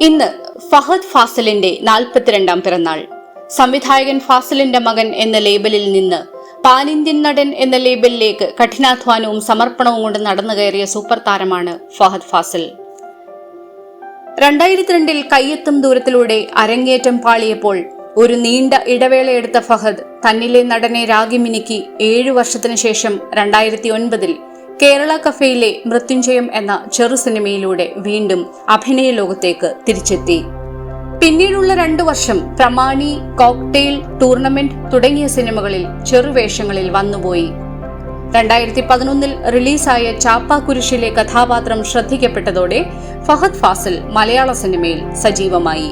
ഇന്ന് ഫഹദ് ഫാസിലിന്റെ നാൽപ്പത്തിരണ്ടാം പിറന്നാൾ. സംവിധായകൻ ഫാസിലിന്റെ മകൻ എന്ന ലേബലിൽ നിന്ന് പാൻ ഇന്ത്യൻ നടൻ എന്ന ലേബലിലേക്ക് കഠിനാധ്വാനവും സമർപ്പണവും കൊണ്ട് നടന്നു കയറിയ സൂപ്പർ താരമാണ് ഫഹദ് ഫാസിൽ. രണ്ടായിരത്തി രണ്ടിൽ കയ്യെത്തും ദൂരത്തിലൂടെ അരങ്ങേറ്റം പാളിയപ്പോൾ ഒരു നീണ്ട ഇടവേളയെടുത്ത ഫഹദ് തന്നിലെ നടനെ രാഗിമിനിക്ക് ഏഴു വർഷത്തിനു ശേഷം രണ്ടായിരത്തി ഒൻപതിൽ കേരള കഫേയിലെ മൃത്യുഞ്ജയം എന്ന ചെറു സിനിമയിലൂടെ വീണ്ടും അഭിനയ ലോകത്തേക്ക് തിരിച്ചെത്തി. പിന്നീടുള്ള രണ്ടു വർഷം പ്രമാണി കോക്ടെയിൽ ടൂർണമെന്റ് തുടങ്ങിയ സിനിമകളിൽ ചെറുവേഷങ്ങളിൽ വന്നുപോയി. രണ്ടായിരത്തി പതിനൊന്നിൽ റിലീസായ ചാപ്പാക്കുരിശിലെ കഥാപാത്രം ശ്രദ്ധിക്കപ്പെട്ടതോടെ ഫഹദ് ഫാസിൽ മലയാള സിനിമയിൽ സജീവമായി.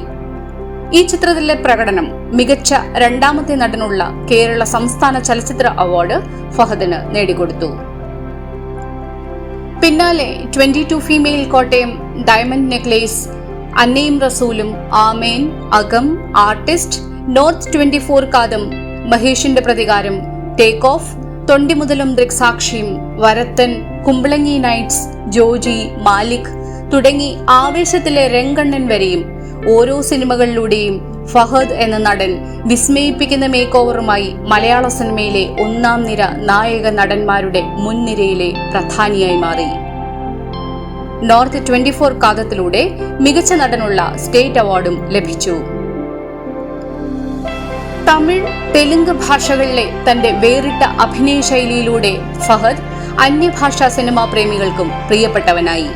ഈ ചിത്രത്തിലെ പ്രകടനം മികച്ച രണ്ടാമത്തെ നടനുള്ള കേരള സംസ്ഥാന ചലച്ചിത്ര അവാർഡ് ഫഹദിന് നേടിക്കൊടുത്തു. പിന്നാലെ twenty two female Kottayam diamond necklace അന്നയും റസൂലും Amen Akam artist north twenty four Kaatham മഹേഷിന്റെ പ്രതികാരം ടേക്ക് ഓഫ് തൊണ്ടി മുതലും ദൃക്സാക്ഷിയും വരത്തൻ കുമ്പളങ്ങി നൈറ്റ്സ് ജോജി മാലിക് തുടങ്ങി ആവേശത്തിലെ രംഗണ്ണൻ വരെയും ഓരോ സിനിമകളിലൂടെയും ഫഹദ് എന്ന നടൻ വിസ്മയിപ്പിക്കുന്ന മേക്ക് ഓവറുമായി മലയാള സിനിമയിലെ ഒന്നാം നിര നായക നടന്മാരുടെ മുൻനിരയിലെ പ്രധാനിയായി മാറി. നോർത്ത് ട്വന്റി ഫോർ കാതത്തിലൂടെ മികച്ച നടനുള്ള സ്റ്റേറ്റ് അവാർഡും ലഭിച്ചു. തമിഴ് തെലുങ്ക് ഭാഷകളിലെ തന്റെ വേറിട്ട അഭിനയ ശൈലിയിലൂടെ ഫഹദ് അന്യഭാഷാ സിനിമാ പ്രേമികൾക്കും പ്രിയപ്പെട്ടവനായി.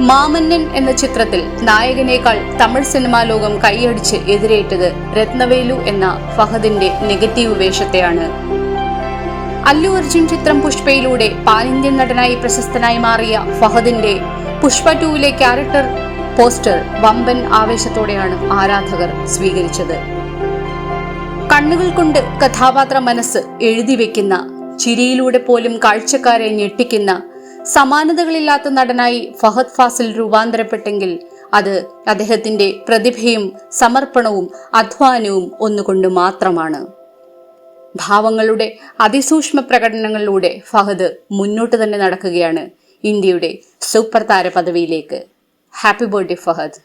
മാമന്നൻ എന്ന ചിത്രത്തിൽ നായകനേക്കാൾ തമിഴ് സിനിമാ ലോകം കൈയടിച്ച് എതിരേറ്റത് രത്നവേലു എന്ന ഫഹദിന്റെ നെഗറ്റീവ് വേഷത്തെയാണ്. അല്ലു അർജുൻ ചിത്രം പുഷ്പയിലൂടെ പാനിന്ത്യൻ നടനായി പ്രശസ്തനായി മാറിയ ഫഹദിന്റെ പുഷ്പ ടൂവിലെ ക്യാരക്ടർ പോസ്റ്റർ വമ്പൻ ആവേശത്തോടെയാണ് ആരാധകർ സ്വീകരിച്ചത്. കണ്ണുകൾ കൊണ്ട് കഥാപാത്ര മനസ്സ് എഴുതി വെക്കുന്ന ചിരിയിലൂടെ പോലും കാഴ്ചക്കാരെ ഞെട്ടിക്കുന്ന സമാനതകളില്ലാത്ത നടനായി ഫഹദ് ഫാസിൽ രൂപാന്തരപ്പെട്ടെങ്കിൽ അത് അദ്ദേഹത്തിന്റെ പ്രതിഭയും സമർപ്പണവും അധ്വാനവും ഒന്നുകൊണ്ട് മാത്രമാണ്. ഭാവങ്ങളുടെ അതിസൂക്ഷ്മ പ്രകടനങ്ങളിലൂടെ ഫഹദ് മുന്നോട്ട് തന്നെ നടക്കുകയാണ് ഇന്ത്യയുടെ സൂപ്പർ താര പദവിയിലേക്ക് ഹാപ്പി ബർത്ത്ഡേ ഫഹദ്.